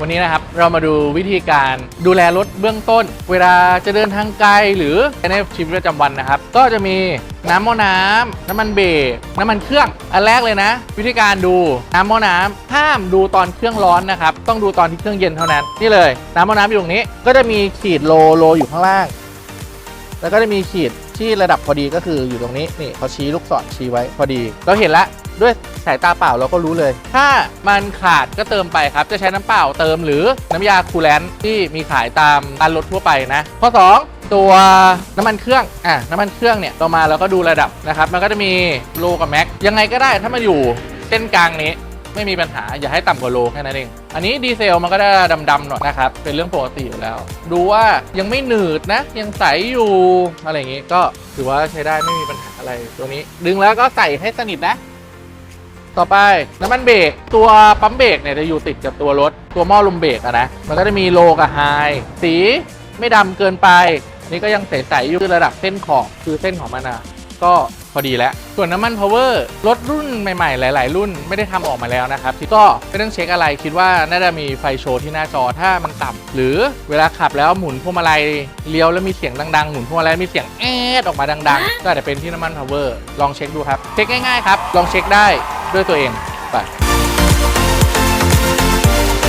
วันนี้นะครับเรามาดูวิธีการดูแลรถเบื้องต้น เวลาจะเดินทางไกลหรือในชีวิตประจำวันนะครับ ก็จะมีน้ำมอน้ำน้ำมันเบรกน้ำมันเครื่องอันแรกเลยนะ วิธีการดูน้ำมอน้ำห้ามดูตอนเครื่องร้อนนะครับ ต้องดูตอนที่เครื่องเย็นเท่านั้นนี่เลย น้ำมอน้ำอยู่ตรงนี้ ก็จะมีขีดโลโลอยู่ข้างล่าง แล้วก็จะมีขีดที่ระดับพอดีก็คืออยู่ตรงนี้นี่เขาชี้ลูกศรชี้ไว้พอดี เราเห็นแล้วด้วย สายตาเปล่าเราก็รู้เลย ถ้ามันขาดก็เติมไปครับ จะใช้น้ำเปล่าเติมหรือน้ำยาคูลแลนต์ที่มีขายตามร้านรถทั่วไปนะ ข้อ 2 ตัวน้ำมันเครื่องอะน้ำมันเครื่องเนี่ยเรามาเราก็ดูระดับนะครับมันก็จะมีโลกับแม็กยังไงก็ได้ถ้ามันอยู่เส้นกลางนี้ไม่มีปัญหาอย่าให้ต่ำกว่าโลแค่นั้นเอง อันนี้ดีเซลมันก็จะดำๆหน่อยนะครับ เป็นเรื่องปกติอยู่แล้ว ดูว่ายังไม่หนืดนะ ยังใสอยู่อะไรอย่างงี้ก็ถือว่าใช้ได้ไม่มีปัญหาอะไรตัวนี้ ดึงแล้วก็ใส่ให้สนิทนะ ต่อไปน้ำมันเบรกตัวปั๊มเบรกเนี่ยจะอยู่ติดกับตัวรถ ตัวหม้อลมเบรกอะนะมันก็จะมีโลกับไฮสีไม่ดำเกินไป นี่ก็ยังใสๆอยู่คือระดับเส้นขอบคือเส้นของมันอะก็พอดีแล้ว ส่วนน้ำมันพาวเวอร์รถรุ่นใหม่ๆ หลาย ๆ รุ่นไม่ได้ทำออกมาแล้วนะครับที่ก็ไม่ต้องเช็คอะไรคิดว่าน่าจะมีไฟโชว์ที่หน้าจอถ้ามันต่ำหรือเวลาขับแล้วหมุนพวงมาลัยเลี้ยวแล้วมีเสียงดังๆ หมุนพวงมาลัยมีเสียงแอดออกมาดัง ๆ ก็อาจจะเป็นที่น้ำมันพาวเวอร์ลองเช็คดูครับ เช็คง่ายๆครับ ลองเช็คได้ ด้วยตัวเอง